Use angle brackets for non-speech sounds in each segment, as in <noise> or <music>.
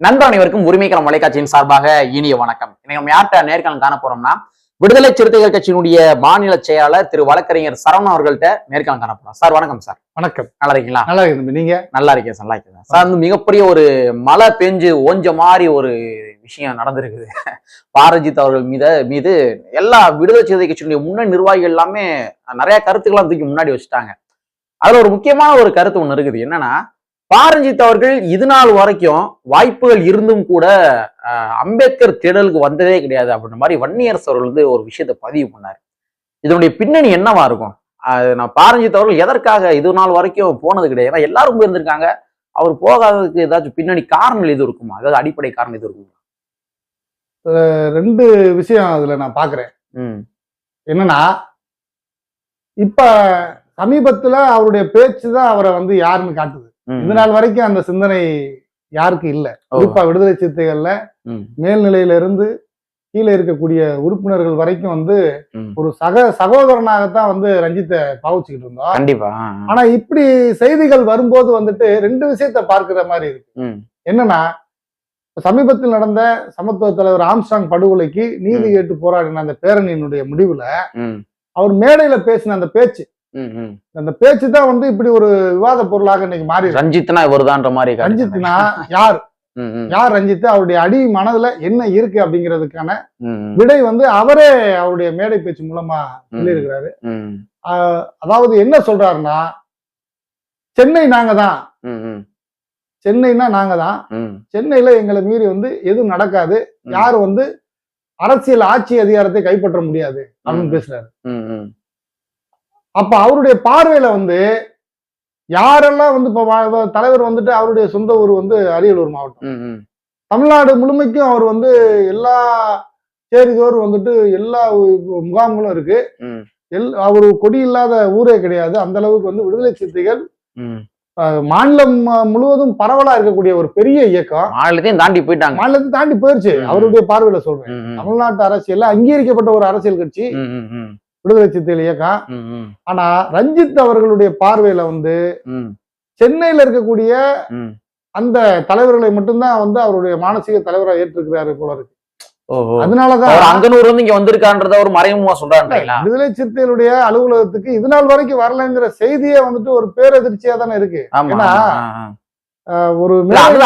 நண்பர் அனைவருக்கும் உரிமைக்களம் தொலைக்காட்சியின் சார்பாக இனிய வணக்கம். இன்னைக்கு நம்ம யார்கிட்ட நேர்காணல் காண போறோம்னா விடுதலை சிறுத்தைகள் கட்சியினுடைய மாநில செயலாளர் திரு வழக்கறிஞர் சரவணன் அவர்கள்ட்ட நேர்காணல் காண போறோம். சார் வணக்கம் சார். வணக்கம். நல்லா இருக்கீங்களா? நல்லா இருக்கு. நீங்க? நல்லா இருக்கேன் சார் நல்லா இருக்கேன் சார். வந்து மிகப்பெரிய ஒரு மழை பெஞ்சு ஓஞ்ச மாதிரி ஒரு விஷயம் நடந்திருக்குது. <laughs> பாரஜித் அவர்கள் மீது மீது எல்லா விடுதலை சிறுத்தை கட்சியினுடைய முன்னணி நிர்வாகிகள் எல்லாமே நிறைய கருத்துக்கெல்லாம் தூக்கி முன்னாடி வச்சுட்டாங்க. அதுல ஒரு முக்கியமான ஒரு கருத்து ஒண்ணு இருக்குது. என்னன்னா பாரஞ்சித் அவர்கள் இது நாள் வரைக்கும் வாய்ப்புகள் இருந்தும் கூட அம்பேத்கர் தேடலுக்கு வந்ததே கிடையாது அப்படின்ற மாதிரி வன்னியரசு அவர்கள் வந்து ஒரு விஷயத்தை பதிவு பண்ணார். இதனுடைய பின்னணி என்னவா இருக்கும்? அது நான் பாரஞ்சித் அவர்கள் எதற்காக இது நாள் வரைக்கும் போனது கிடையாது? ஏன்னா எல்லாரும் போயிருந்திருக்காங்க. அவர் போகாததுக்கு ஏதாச்சும் பின்னணி காரணம் எதுவும் இருக்குமா? அதாவது அடிப்படை காரணம் எதுவும் இருக்குமா? ரெண்டு விஷயம் அதுல நான் பாக்குறேன். ம். என்னன்னா இப்ப சமீபத்துல அவருடைய பேச்சு தான் அவரை வந்து யாருன்னு காட்டுது. இது நாள் வரைக்கும் அந்த சிந்தனை யாருக்கு இல்ல? குறிப்பா விடுதலை சிறுத்தைகள்ல ம், மேல்நிலையில இருந்து கீழே இருக்கக்கூடிய உறுப்பினர்கள் வரைக்கும் வந்து. ஒரு சக சகோதரனாகத்தான் வந்து ரஞ்சித்தை பாவிச்சுக்கிட்டு இருந்தோம். கண்டிப்பா. ஆனா இப்படி செய்திகள் வரும்போது வந்துட்டு ரெண்டு விஷயத்த பார்க்கிற மாதிரி இருக்கு. என்னன்னா சமீபத்தில் நடந்த சமத்துவ தலைவர் ஆம்ஸ்டாங் படுகொலைக்கு நீதி கேட்டு போராடின அந்த பேரணியினுடைய முடிவுல அவர் மேடையில பேசின அந்த பேச்சு. அந்த பேச்சு தான் வந்து இப்படி ஒரு விவாத பொருளாக இன்னைக்கு மாறி. ரஞ்சித்னா இவர்தான்ற மாதிரி. ரஞ்சித்னா யார்? யார் ரஞ்சித்? அவருடைய அடி மனதுல என்ன இருக்கு அப்படிங்கிறதுக்கான விடை வந்து அவரே அவருடைய மேடை பேச்சு மூலமா சொல்லியிருக்கிறாரு. அதாவது என்ன சொல்றாருன்னா சென்னை நாங்க தான் சென்னைனா நாங்க தான் சென்னையில எங்களை மீறி வந்து எதுவும் நடக்காது. ம். யாரும் வந்து அரசியல் ஆட்சி அதிகாரத்தை கைப்பற்ற முடியாது. அப்படின்னு பேசுறாரு. அப்ப அவருடைய பார்வையில வந்து யாரெல்லாம் வந்து இப்ப தலைவர் வந்துட்டு அவருடைய சொந்த ஊர் வந்து அரியலூர் மாவட்டம். தமிழ்நாடு முழுமைக்கும் அவர் வந்து எல்லா சேரிதோறும் வந்துட்டு எல்லா முகாம்களும் இருக்கு. எல் அவர் கொடி இல்லாத ஊரே கிடையாது. அந்த அளவுக்கு வந்து விடுதலை சிறுத்தைகள் மாநிலம் முழுவதும் பரவலா இருக்கக்கூடிய ஒரு பெரிய இயக்கம். மாநிலத்தையும் தாண்டி போயிட்டாங்க. மாநிலத்தை தாண்டி போயிருச்சு. அவருடைய பார்வையில சொல்றேன். தமிழ்நாட்டு அரசியல்ல அங்கீகரிக்கப்பட்ட ஒரு அரசியல் கட்சி. விடுதலை சிறுத்தைகள் இயக்கம் ஆனா ரஞ்சித் அவர்களுடைய பார்வையில வந்து சென்னையில இருக்கக்கூடிய. அந்த தலைவர்களை மட்டும்தான் வந்து அவருடைய மானசீக தலைவராக ஏற்றிருக்கிறாரு போல இருக்கு. அதனாலதான் அங்கனூர் வந்து இங்க வந்திருக்கான்றத ஒரு மறைமுகமா சொல்றாருன்றீங்களா? விடுதலை சிறுத்தைகளுடைய அலுவலகத்துக்கு இது நாள் வரைக்கும் வரலைங்கிற செய்தியே வந்துட்டு ஒரு பேரதிர்ச்சியா தானே இருக்கு. ஏன்னா, ஒரு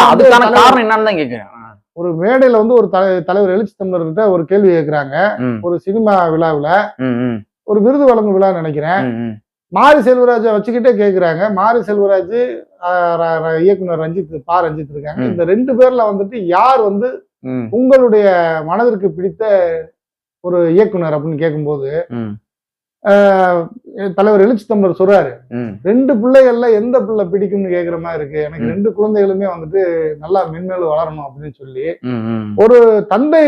அதுக்கான காரணம் என்னன்னு கேக்குறேன். ஒரு மேடையில வந்து ஒரு தலை- தலைவர் எழுச்சி தமிழர்கிட்ட ஒரு கேள்வி கேட்கிறாங்க ஒரு சினிமா விழாவுல ஒரு விருது வழங்கும் விழா நினைக்கிறேன். மாரி செல்வராஜை வச்சுக்கிட்டே கேக்குறாங்க. மாரி செல்வராஜ் இயக்குனர் ரஞ்சித் பா ரஞ்சித் இருக்காங்க. இந்த ரெண்டு பேர்ல வந்துட்டு யார் வந்து உங்களுடைய மனதிற்கு பிடித்த ஒரு இயக்குனர் அப்படின்னு கேட்கும்போது தலைவர் எழுச்சி தமிழர் சொல்றாரு. ரெண்டு பிள்ளைகள்ல எந்த பிள்ளை பிடிக்கும்னு கேக்குற மாதிரி இருக்கு. எனக்கு. ரெண்டு குழந்தைகளுமே வந்துட்டு நல்லா மென்மேலும் வளரணும் அப்படின்னு சொல்லி ஒரு தந்தை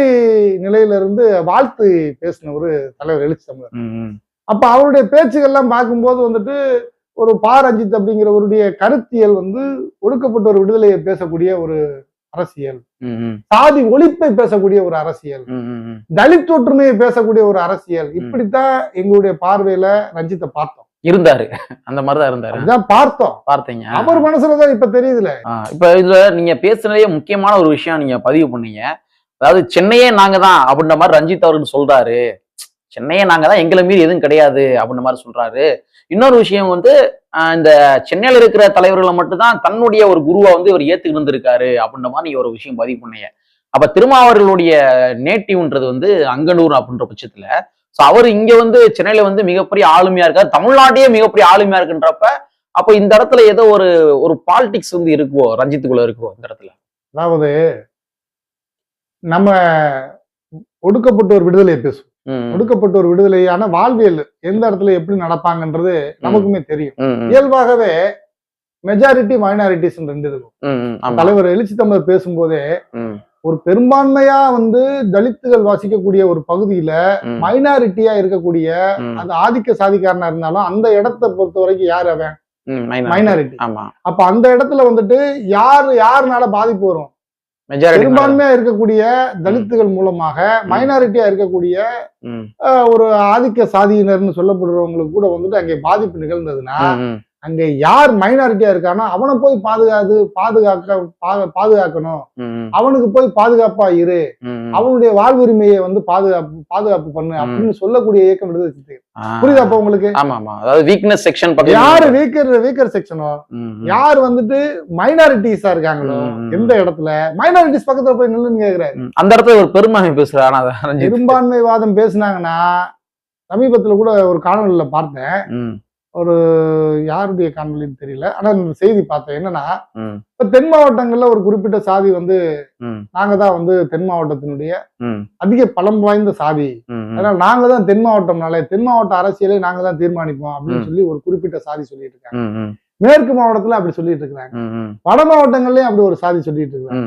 நிலையில இருந்து வாழ்த்து பேசின ஒரு தலைவர் எழுச்சி தமிழர். அப்ப அவருடைய பேச்சுகள்லாம் பார்க்கும்போது வந்துட்டு ஒரு பா ரஞ்சித் அப்படிங்கிறவருடைய கருத்தியல் வந்து ஒடுக்கப்பட்ட ஒரு விடுதலையை பேசக்கூடிய ஒரு அரசியல். சாதி ஒழிப்பை பேசக்கூடிய ஒரு அரசியல். தலித் ஒற்றுமையை பேசக்கூடிய ஒரு அரசியல். இப்படித்தான் எங்களுடைய பார்வையில ரஞ்சித்தை பார்த்தோம். இருந்தாரு. அந்த மாதிரிதான் இருந்தாரு. அதுதான் பார்த்தோம். பார்த்தீங்க. அவர் மனசுலதான் இப்ப தெரியுதுல. இப்ப இதுல நீங்க பேசுனதே முக்கியமான ஒரு விஷயம் நீங்க பதிவு பண்ணீங்க. அதாவது சென்னையே நாங்க தான் அப்படின்ற மாதிரி ரஞ்சித் அவர்கள் சொல்றாரு. சென்னையை நாங்கள் தான் எங்களை மீறி எதுவும் கிடையாது அப்படின்ற மாதிரி சொல்றாரு. இன்னொரு விஷயம் வந்து இந்த சென்னையில் இருக்கிற தலைவர்களை மட்டும்தான் தன்னுடைய ஒரு குருவை வந்து இவர் ஏத்துக்கிட்டு இருந்திருக்காரு அப்படின்ற மாதிரி ஒரு விஷயம் பதிவு பண்ணீங்க. அப்ப திருமாவர்களுடைய நேட்டிவ்ன்றது வந்து அங்கனூர் அப்படின்ற பட்சத்துல. ஸோ அவர் இங்க வந்து சென்னையில வந்து மிகப்பெரிய ஆளுமையா இருக்காரு. தமிழ்நாட்டையே மிகப்பெரிய ஆளுமையா இருக்குன்றப்ப அப்ப இந்த இடத்துல ஏதோ ஒரு ஒரு பாலிடிக்ஸ் வந்து இருக்குவோ ரஞ்சித்துக்குள்ள இருக்குவோ இந்த இடத்துல? அதாவது நம்ம ஒடுக்கப்பட்ட ஒரு விடுதலையை பேசுவோம். ம், ஒடுக்கப்பட்ட ஒரு விடுதலையான வாழ்வியல் எந்த இடத்துல எப்படி நடப்பாங்கன்றது நமக்குமே தெரியும். இயல்பாகவே மெஜாரிட்டி மைனாரிட்டிஸ் ரெண்டு இருக்கும். தலைவர் எழுச்சி தமிழர் பேசும்போதே ஒரு பெரும்பான்மையா வந்து தலித்துகள் வாசிக்கக்கூடிய ஒரு பகுதியில மைனாரிட்டியா இருக்கக்கூடிய அந்த ஆதிக்க சாதிக்காரனா இருந்தாலும் அந்த இடத்தை பொறுத்த வரைக்கும் யார் அவன். மைனாரிட்டி ஆமா. அப்ப அந்த இடத்துல வந்துட்டு யார் யாருனால பாதிப்பு வரும்? பெரும்பான்மையா இருக்கக்கூடிய தலித்துகள் மூலமாக மைனாரிட்டியா இருக்கக்கூடிய ஒரு ஆதிக்க சாதியினர்னு சொல்லப்படுறவங்களுக்கு கூட வந்துட்டு அங்கே பாதிப்பு நிகழ்ந்ததுன்னா அங்க யார் மைனாரிட்டியா இருக்கானோ அவனை போய் பாதுகாத்து பாதுகாக்க பாதுகாக்கணும். அவனுக்கு போய் பாதுகாப்பா இரு. அவனுடைய வாழ்வுரிமையை வந்து பாதுகாப்பு பாதுகாப்பு பண்ணு அப்படின்னு சொல்லக்கூடிய இயக்கம் ஆ. புரியுதா அப்ப உங்களுக்கு? ஆமா ஆமா அதாவது வீக்னஸ் செக்ஷன் யாரு வீக்கர் வீக்கர் செக்ஷனோ யார் வந்துட்டு மைனாரிட்டிஸா இருக்காங்களோ. எந்த இடத்துல? மைனாரிட்டிஸ் பக்கத்துல போய் நில்லுன்னு கேக்குறாரு. அந்த இடத்துல ஒரு பெரும்பான்மை அதை ரஞ்சித். பெரும்பான்மைவாதம் பேசுனாங்கன்னா சமீபத்துல கூட ஒரு காணொலியில பார்த்தேன். ஒரு யாருடைய காணொலின்னு தெரியல. ஆனா செய்தி பார்த்தேன். என்னன்னா இப்ப தென் மாவட்டங்கள்ல ஒரு குறிப்பிட்ட சாதி வந்து நாங்க தான் வந்து தென் மாவட்டத்தினுடைய அதிக பலம் வாய்ந்த சாதி. அதனால நாங்க தான் தென் மாவட்டம்னாலே தென் மாவட்ட அரசியலை நாங்க தான் தீர்மானிப்போம் அப்படின்னு. சொல்லி ஒரு குறிப்பிட்ட சாதி சொல்லிட்டு இருக்காங்க. மேற்கு மாவட்டத்துல அப்படி சொல்லிட்டு ம், வட மாவட்டங்கள்லயும் அப்படி ஒரு சாதி சொல்லிட்டு இருக்காங்க.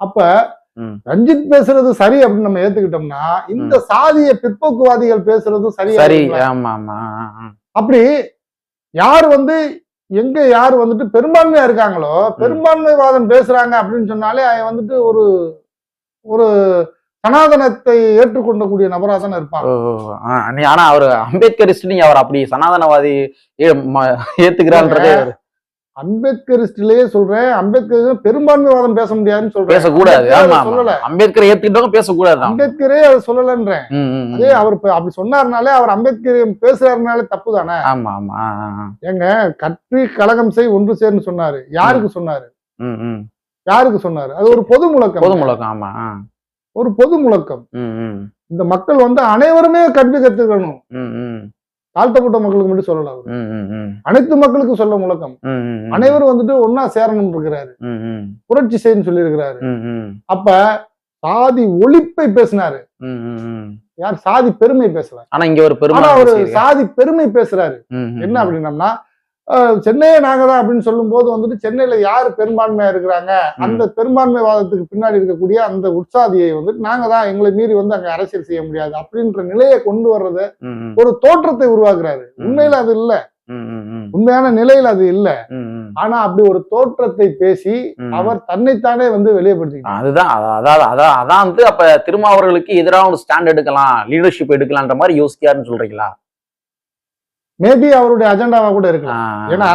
அப்ப. ரஞ்சித் பேசுறது சரி அப்படின்னு நம்ம ஏத்துக்கிட்டோம்னா இந்த சாதிய பிற்போக்குவாதிகள் பேசுறதும் சரியா சரி. அப்படி யார் வந்து எங்க யார் வந்துட்டு பெரும்பான்மையா இருக்காங்களோ பெரும்பான்மைவாதம் பேசுறாங்க அப்படின்னு சொன்னாலே அவன் வந்துட்டு ஒரு ஒரு சனாதனத்தை ஏற்றுக்கொண்டக்கூடிய நபரா தானே இருப்பாங்க. ஆனா அவர் அம்பேத்கரிஸ்ட் நீங்க அவர் அப்படி சனாதனவாதி ஏத்துக்கிறான்றதே அம்பேத்கரிஸ்ட்லயே சொல்றேன். அம்பேத்கர் பெரும்பான்மைவாதம் பேச முடியாதுன்னு சொல்றேன். பேசக்கூடாது. சொல்லல. அம்பேத்கரை ஏத்துக்கிட்டவங்க பேசக்கூடாது. அம்பேத்கரே அதை சொல்லலன்றேன். அதே அவர் அப்படி சொன்னாருனாலே அவர் அம்பேத்கர் பேசுறாருனாலே தப்பு தானே? ஆமா ஆமா. ஏங்க கற்பி கழகம் செய் ஒன்று சேர்ந்து சொன்னாரு. யாருக்கு சொன்னாரு. யாருக்கு சொன்னாரு? அது ஒரு பொது முழக்கம். பொது முழக்கம் ஆமா. ஒரு பொது முழக்கம். இந்த மக்கள் வந்து அனைவருமே கல்வி கத்துக்கணும் தாழ்த்தப்பட்ட மக்களுக்கு மட்டும் சொல்லல அவர். ம், ம், ம். அனைத்து மக்களுக்கும் சொல்ல முழக்கம். அனைவரும் வந்துட்டு ஒன்னா சேரணும் இருக்கிறாரு. புரட்சி செய்யன்னு சொல்லி இருக்கிறாரு அப்ப சாதி ஒழிப்பை பேசினாரு. யார் சாதி பெருமை பேசல. ஆனா இங்க ஒரு அவரு பேசியிருக்காரு. சாதி பெருமை பேசுறாரு. என்ன அப்படின்னம்னா சென்னையே நாங்க தான் அப்படின்னு சொல்லும் போது வந்துட்டு சென்னையில யாரு பெரும்பான்மையா இருக்கிறாங்க. அந்த பெரும்பான்மைவாதத்துக்கு பின்னாடி இருக்கக்கூடிய அந்த உற்சாதியை வந்துட்டு நாங்க தான் எங்களை மீறி வந்து அங்க அரசியல் செய்ய முடியாது அப்படின்ற நிலையை கொண்டு வர்றத ஒரு தோற்றத்தை உருவாக்குறாரு. உண்மையில அது இல்ல உண்மையான நிலையில அது இல்ல. ஆனா அப்படி ஒரு தோற்றத்தை பேசி. அவர் தன்னைத்தானே வந்து வெளியப்படுத்திக்கிட்டார் அதுதான் அதான் அதான் அதான் வந்து அப்ப திருமாவர்களுக்கு எதிராக ஒரு ஸ்டாண்ட் எடுக்கலாம் லீடர்ஷிப் எடுக்கலான்ற மாதிரி யோசிக்காருன்னு சொல்றீங்களா மேபி அவருடைய அஜெண்டாவா கூட இருக்கலாம். ஏன்னா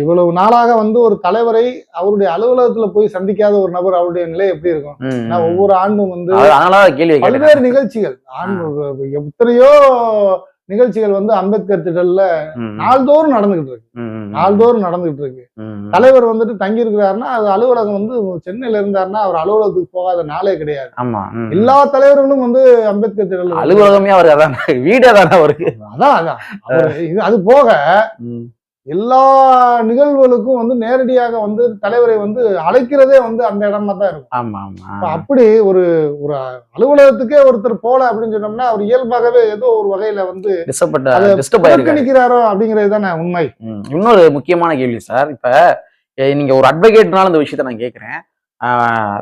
இவ்வளவு நாளாக வந்து ஒரு தலைவரை அவருடைய அலுவலகத்துல போய் சந்திக்காத ஒரு நபர் அவருடைய நிலை எப்படி இருக்கும்? ஏன்னா. ஒவ்வொரு ஆண்டும் வந்து பல்வேறு நிகழ்ச்சிகள். ஆண்டு எத்தனையோ நிகழ்ச்சிகள் வந்து அம்பேத்கர் திடல்ல. நாள்தோறும் நடந்துகிட்டு இருக்கு. நாள்தோறும் நடந்துகிட்டு இருக்கு. தலைவர் வந்துட்டு தங்கி இருக்கிறாருன்னா அது அலுவலகம் வந்து சென்னையில இருந்தாருன்னா அவர் அலுவலகத்துக்கு போகாத நாளே கிடையாது. ஆமா. எல்லா தலைவர்களும் வந்து அம்பேத்கர் திடல் அலுவலகமே அவருக்கு அதான் வீடே தானே அவருக்கு? அதான் அதான். அவரு அது போக எல்லா நிகழ்வுகளுக்கும் வந்து நேரடியாக வந்து தலைவரை வந்து அழைக்கிறதே வந்து அந்த இடமா தான் இருக்கும். ஆமா ஆமா. அப்ப அப்படி ஒரு ஒரு அலுவலகத்துக்கே ஒருத்தர் போல அப்படின்னு சொன்னோம்னா அவர் இயல்பாகவே ஏதோ ஒரு வகையில வந்து புறக்கணிக்கிறாரோ அப்படிங்கிறது தானே உண்மை. இன்னொரு முக்கியமான கேள்வி சார். இப்ப நீங்க ஒரு அட்வொகேட்னால இந்த விஷயத்த நான் கேட்கிறேன்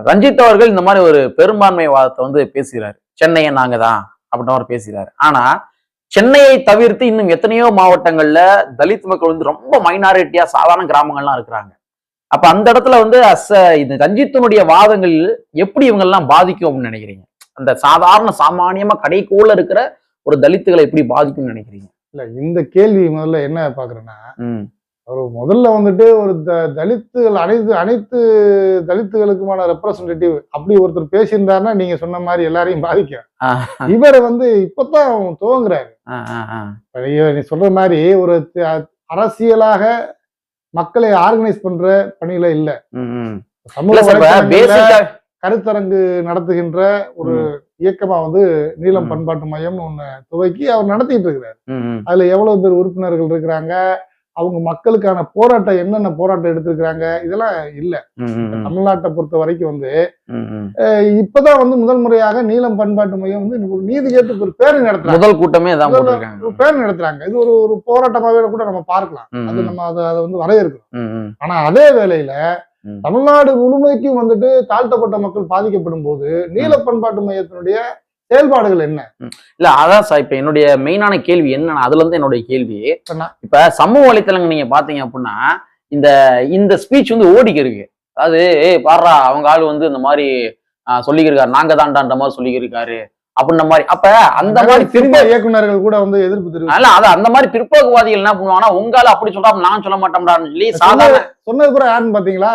ரஞ்சித் அவர்கள் இந்த மாதிரி ஒரு பெரும்பான்மைவாதத்தை வந்து பேசுகிறாரு. சென்னையை நாங்க தான் அப்படின்னு அவர் பேசுகிறாரு. ஆனா சென்னையை தவிர்த்து இன்னும் எத்தனையோ மாவட்டங்கள்ல தலித் மக்கள் வந்து ரொம்ப மைனாரிட்டியா சாதாரண கிராமங்கள்லாம் இருக்கிறாங்க. அப்ப அந்த இடத்துல வந்து அஸ் இது ரஞ்சித்தினுடைய வாதங்கள் எப்படி இவங்கெல்லாம் பாதிக்கும் அப்படின்னு நினைக்கிறீங்க? அந்த சாதாரண சாமானியமா கடைக்குள்ள இருக்கிற ஒரு தலித்துகளை எப்படி பாதிக்கும்னு நினைக்கிறீங்க? இல்ல இந்த கேள்வி முதல்ல என்ன பாக்குறேன்னா ஒரு முதல்ல வந்துட்டு ஒரு த- தலித்துகள் அனைத்து அனைத்து தலித்துகளுக்குமான ரெப்ரசன்டேட்டிவ் அப்படி ஒருத்தர் பேசியிருந்தாருன்னா நீங்க சொன்ன மாதிரி எல்லாரையும் பாதிக்கும். இவரை வந்து இப்பதான் துவங்குறாரு. நீ- சொல்ற மாதிரி ஒரு அரசியலாக மக்களை ஆர்கனைஸ் பண்ற பணியில இல்ல. சமூக கருத்தரங்கு நடத்துகின்ற ஒரு இயக்கமா வந்து நீலம் பண்பாட்டு மையம்னு ஒண்ணு துவக்கி அவர் நடத்திட்டு இருக்கிறார். அதுல எவ்வளவு பேர் உறுப்பினர்கள் இருக்கிறாங்க? அவங்க மக்களுக்கான போராட்டம் என்னென்ன போராட்டம் எடுத்திருக்கிறாங்க இதெல்லாம் இல்ல. தமிழ்நாட்டை பொறுத்த வரைக்கும் வந்து இப்பதான் வந்து முதல் முறையாக நீலம் பண்பாட்டு மையம் வந்து ஒரு நீதி கேட்டு ஒரு பேரணி நடத்துறாங்க. முதல் கூட்டமே பேரணி நடத்துறாங்க. இது ஒரு ஒரு போராட்டமாவே கூட நம்ம பார்க்கலாம். அது. நம்ம அதை அதை வந்து வரவேற்கிறோம் ம், ம். ஆனா அதே வேளையில. தமிழ்நாடு முழுமைக்கும் வந்துட்டு தாழ்த்தப்பட்ட மக்கள் பாதிக்கப்படும் போது நீல பண்பாட்டு மையத்தினுடைய செயல்பாடுகள் என்ன? இல்ல அதான் சார் இப்ப என்னுடைய மெயினான கேள்வி என்னன்னா அதுல இருந்து என்னுடைய கேள்வி. என்ன? இப்ப சமூக வலைத்தளங்கள் நீங்க பாத்தீங்க அப்படின்னா இந்த இந்த ஸ்பீச் வந்து ஓடிக்க இருக்கு அதாவது பாடுறா அவங்க ஆள் வந்து இந்த மாதிரி சொல்லிக்கிருக்காரு. நாங்க தான்டான்ற மாதிரி சொல்லிக்கிருக்காரு. அப்படின்ற மாதிரி. அப்ப அந்த மாதிரி சினிமா பிற்போக்கு இயக்குனர்கள் கூட வந்து எதிர்ப்பு தெரிவிச்சு அதனால அது அந்த மாதிரி பிற்போக்குவாதிகள் என்ன பண்ணுவாங்கன்னா உங்கால அப்படி சொல்றா நான் சொல்ல மாட்டோம்டான்னு சொல்லி சாதாரண சொன்னது பூரா யாருன்னு பாத்தீங்களா?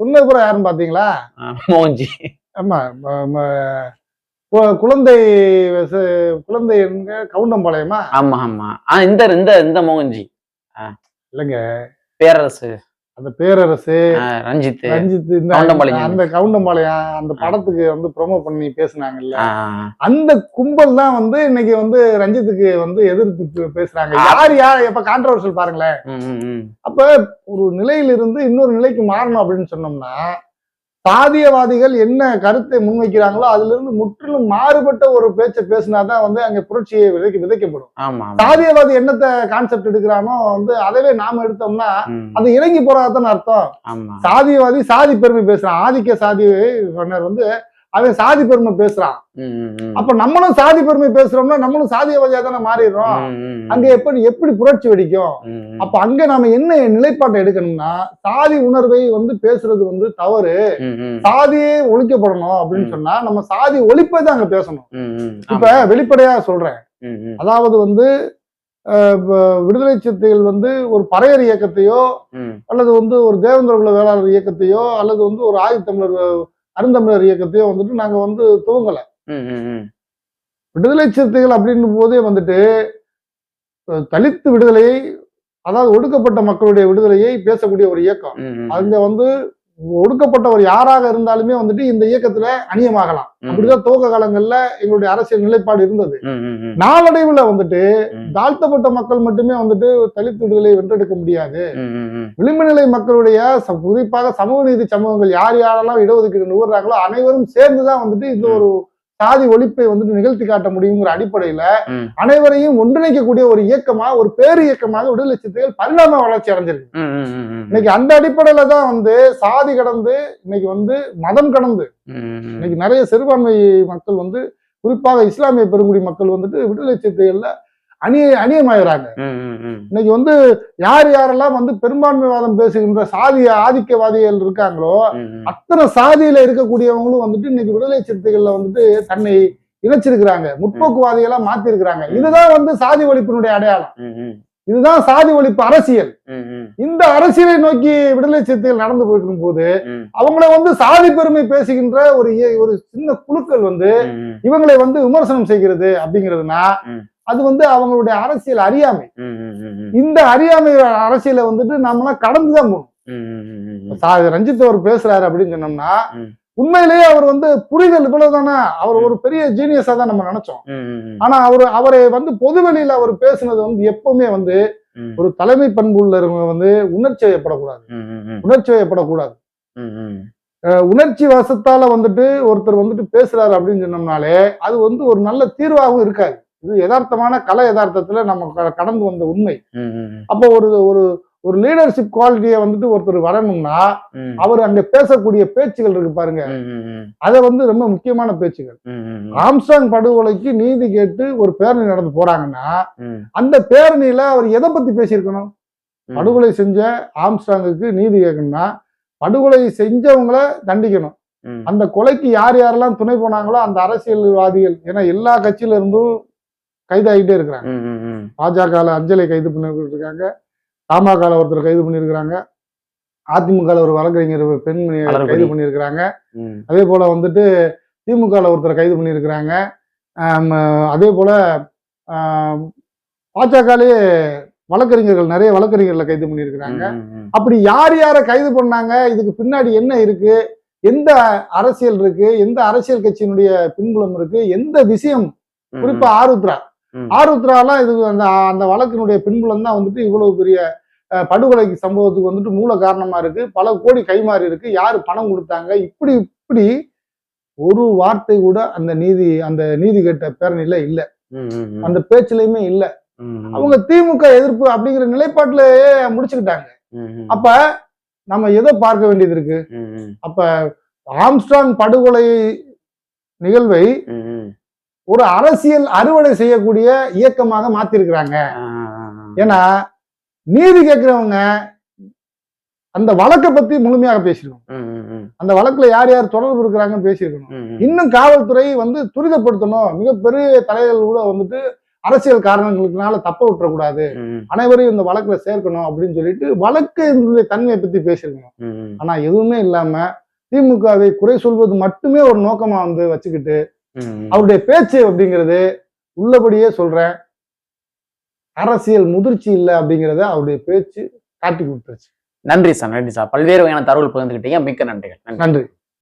சொன்னது பூரா யாருன்னு பாத்தீங்களா? மோகன்ஜி. ஆமா குழந்தை குழந்தை கவுண்டம்பாளையமா? ஆமா ஆமா. ஆ இந்த இந்த இந்த மோகன்ஜி. இல்லைங்க. பேரரசு. அந்த பேரரசு ரஞ்சித். ரஞ்சித் இந்த. அந்த கவுண்டம்பாளையம் அந்த படத்துக்கு வந்து ப்ரோமோ பண்ணி பேசுனாங்கல்ல. அந்த கும்பல் தான் வந்து இன்னைக்கு வந்து ரஞ்சித்துக்கு வந்து எதிர்ப்பு பே- பேசுறாங்க. யார் யார் எப்ப கான்ட்ரவர்சல் பாருங்களேன். அப்ப ஒரு நிலையிலிருந்து இன்னொரு நிலைக்கு மாறணும் அப்படின்னு சொன்னோம்னா சாதியவாதிகள் என்ன கருத்தை முன்வைக்கிறாங்களோ அதுல இருந்து முற்றிலும் மாறுபட்ட ஒரு பேச்சை பேசினாதான் வந்து அங்க புரட்சியை விதைக்க விதைக்கப்படும். சாதியவாதி என்னத்த கான்செப்ட் எடுக்கிறானோ வந்து அதவே நாம எடுத்தோம்னா அது இறங்கி போறாதான் அர்த்தம். சாதியவாதி சாதி பெருமை பேசுறான். ஆதிக்க சாதி வந்து அவன் சாதி பெருமை பேசுறான். அப்ப நம்மளும் சாதி பெருமை பேசுறோம்னா நம்மளும் சாதியவாதியா தானே மாறிடுறோம். அங்க எப்படி எப்படி புரட்சி வெடிக்கும். அப்ப அங்க நாம என்ன நிலைப்பாட்டை எடுக்கணும்னா சாதி உணர்வை வந்து பேசுறது வந்து தவறு சாதியே ஒழிக்கப்படணும் அப்படின்னு. சொன்னா நம்ம சாதி ஒழிப்பை தான் அங்க பேசணும். இப்ப. வெளிப்படையா சொல்றேன் அதாவது வந்து விடுதலை சிறுத்தைகள் வந்து ஒரு பறையர் இயக்கத்தையோ. அல்லது வந்து ஒரு தேவேந்திர குல வேளாளர் இயக்கத்தையோ அல்லது வந்து ஒரு ஆதித்தமிழர் அருந்தமிழர் இயக்கத்தையோ வந்துட்டு நாங்க வந்து துவங்கல. விடுதலை சிறுத்தைகள் அப்படின்னும் போதே வந்துட்டு தலித்து விடுதலையை அதாவது ஒடுக்கப்பட்ட மக்களுடைய விடுதலையை பேசக்கூடிய ஒரு இயக்கம். அங்க வந்து ஒடுக்கப்பட்டவர் யாராக இருந்தாலுமே வந்துட்டு இந்த இயக்கத்துல அணியமாகலாம். அப்படிதான் துவக்க காலங்கள்ல எங்களுடைய அரசியல் நிலைப்பாடு இருந்தது. நாளடைவுல வந்துட்டு. தாழ்த்தப்பட்ட மக்கள் மட்டுமே வந்துட்டு தலித் விடுதலை வென்றெடுக்க முடியாது ம், ம், ம். விளிம்பு நிலை மக்களுடைய குறிப்பாக சமூக நீதி சமூகங்கள் யார் யாரெல்லாம் இடஒதுக்கீடு நுகர்றாங்களோ அனைவரும் சேர்ந்துதான் வந்துட்டு இந்த ஒரு சாதி ஒழிப்பை வந்துட்டு நிகழ்த்தி காட்ட முடியுங்கிற அடிப்படையில. அனைவரையும் ஒன்றிணைக்கக்கூடிய ஒரு இயக்கமா ஒரு பேரு இயக்கமாக விடுதலை சிறுத்தைகள் பரிணாம வளர்ச்சி அடைஞ்சிருக்கு. இன்னைக்கு அந்த அடிப்படையில தான் வந்து சாதி கடந்து இன்னைக்கு வந்து மதம் கடந்து. இன்னைக்கு நிறைய சிறுபான்மை மக்கள் வந்து குறிப்பாக இஸ்லாமிய பெருங்குடி மக்கள் வந்துட்டு விடுதலை சிறுத்தைகள்ல அணிய அணியமாயிறாங்க. இன்னைக்கு வந்து யார் யாரெல்லாம் வந்து பெரும்பான்மைவாதம் பேசுகின்ற சாதிய ஆதிக்கவாதிகள் இருக்காங்களோ. அத்தனை சாதியில இருக்கக்கூடியவங்களும் வந்துட்டு இன்னைக்கு விடுதலை சிறுத்தைகள்ல வந்துட்டு தன்னை இணைச்சிருக்கிறாங்க முற்போக்குவாதிகளா மாத்தி இருக்கிறாங்க இதுதான் வந்து சாதி ஒழிப்பினுடைய அடையாளம். இதுதான் சாதி ஒழிப்பு அரசியல். இந்த அரசியலை நோக்கி விடுதலை சிறுத்தைகள் நடந்து போயிருக்கும் போது அவங்கள வந்து சாதி பெருமை பேசுகின்ற ஒரு ஒரு சின்ன குழுக்கள் வந்து. இவங்களை வந்து விமர்சனம் செய்கிறது அப்படிங்கிறதுனா. அது வந்து அவங்களுடைய அரசியல் அறியாமை. இந்த அறியாமை அரசியலை வந்துட்டு நாமெல்லாம் கடந்துதான் போகணும் ம், ம், ம், ம், ம். சா- ரஞ்சித் அவர் பேசுறாரு அப்படின்னு சொன்னோம்னா. உண்மையிலேயே அவர் வந்து புரிதல் இவ்வளவுதானா அவர் ஒரு பெரிய ஜீனியஸா தான் நம்ம நினைச்சோம். ஆனா அவர் அவரை வந்து பொதுவெளியில அவர் பேசுனது வந்து எப்பவுமே வந்து ஒரு தலைமை பண்புள்ள இருக்கவங்க வந்து உணர்ச்சி வயப்படக்கூடாது. உணர்ச்சி வயப்படக்கூடாது உணர்ச்சி வசத்தால வந்துட்டு ஒருத்தர் வந்துட்டு பேசுறாரு அப்படின்னு சொன்னோம்னாலே அது வந்து ஒரு நல்ல தீர்வாகவும் இருக்காது இது யதார்த்தமான கலை யதார்த்தத்துல நம்ம கடந்து வந்த உண்மை. அப்போ ஒரு ஒரு ஒரு லீடர்ஷிப் குவாலிட்டியை வந்துட்டு ஒருத்தர் வரணும்னா அவர் அங்க பேசக்கூடிய பேச்சுகள் இருக்கு பாருங்க. அதை வந்து ரொம்ப முக்கியமான பேச்சுகள். ஆம்ஸ்டாங் படுகொலைக்கு நீதி கேட்டு ஒரு பேரணி நடந்து போறாங்கன்னா அந்த பேரணியில அவர் எதை பத்தி பேசியிருக்கணும். படுகொலை செஞ்ச ஆம்ஸ்டாங்குக்கு நீதி கேட்கணும்னா படுகொலை செஞ்சவங்கள தண்டிக்கணும். அந்த கொலைக்கு யார் யாரெல்லாம் துணை போனாங்களோ அந்த அரசியல்வாதிகள் ஏன்னா எல்லா கட்சியில இருந்தும் கைதாகிட்டே இருக்கிறாங்க. பாஜகவில் அஞ்சலை கைது பண்ணிட்டு இருக்காங்க தமாகால ஒருத்தர் கைது பண்ணியிருக்கிறாங்க அதிமுகவில் ஒரு வழக்கறிஞர் பெண்மணி. கைது பண்ணியிருக்கிறாங்க அதே போல வந்துட்டு திமுகவில் ஒருத்தரை கைது பண்ணியிருக்கிறாங்க அதே போல பாஜகலயே வழக்கறிஞர்கள் நிறைய வழக்கறிஞர்களை கைது பண்ணியிருக்கிறாங்க. அப்படி யார் யாரை கைது பண்ணாங்க? இதுக்கு பின்னாடி என்ன இருக்கு? எந்த அரசியல் இருக்கு? எந்த அரசியல் கட்சியினுடைய பின்புலம் இருக்கு? எந்த விஷயம்? குறிப்பா ஆருத்ரா. ஆருத்ராலாம் இது அந்த அந்த வழக்கினுடைய பின்புலம் தான் வந்துட்டு இவ்வளவு பெரிய அஹ், படுகொலைக்கு சம்பவத்துக்கு வந்துட்டு மூல காரணமா இருக்கு பல கோடி கைமாறி இருக்கு யாரு பணம் கொடுத்தாங்க இப்படி இப்படி ஒரு வார்த்தை கூட அந்த நீதி அந்த நீதி கேட்ட பேரணியில இல்ல. அந்த பேச்சுலயுமே இல்ல. அவங்க திமுக எதிர்ப்பு அப்படிங்கிற நிலைப்பாட்டிலேயே முடிச்சுக்கிட்டாங்க. அப்ப நம்ம எதை பார்க்க வேண்டியது இருக்கு. அப்ப ஆம்ஸ்ட்ராங் படுகொலை நிகழ்வை. ஒரு அரசியல் அறுவடை செய்யக்கூடிய இயக்கமாக மாத்திருக்கிறாங்க. ஏன்னா நீதி கேட்கிறவங்க அந்த வழக்கை பத்தி முழுமையாக பேசிருக்கோம் ம், ம், ம். அந்த வழக்குல யார் யார் தொடர்பு இருக்கிறாங்கன்னு பேசியிருக்கணும். இன்னும் காவல்துறை வந்து துரிதப்படுத்தணும் மிகப்பெரிய தலைவர்கள் கூட வந்துட்டு அரசியல் காரணங்களுக்குனால தப்ப விட்டுறக்கூடாது. அனைவரையும் இந்த வழக்குல சேர்க்கணும் அப்படின்னு சொல்லிட்டு வழக்கு தன்மையை பத்தி பேசியிருக்கணும். ஆனா எதுவுமே இல்லாம திமுகவை குறை சொல்வது மட்டுமே ஒரு நோக்கமா வந்து வச்சுக்கிட்டு. அவருடைய பேச்சு அப்படிங்கிறது உள்ளபடியே சொல்றேன். அரசியல் முதிர்ச்சி இல்லை அப்படிங்கிறத அவருடைய பேச்சு காட்டி கொடுத்துருச்சு. நன்றி சார் நன்றி சார். பல்வேறு வகையான தகவல் பகிர்ந்துக்கிட்டீங்க மிக்க நன்றிகள். நன்றி. நன்றி.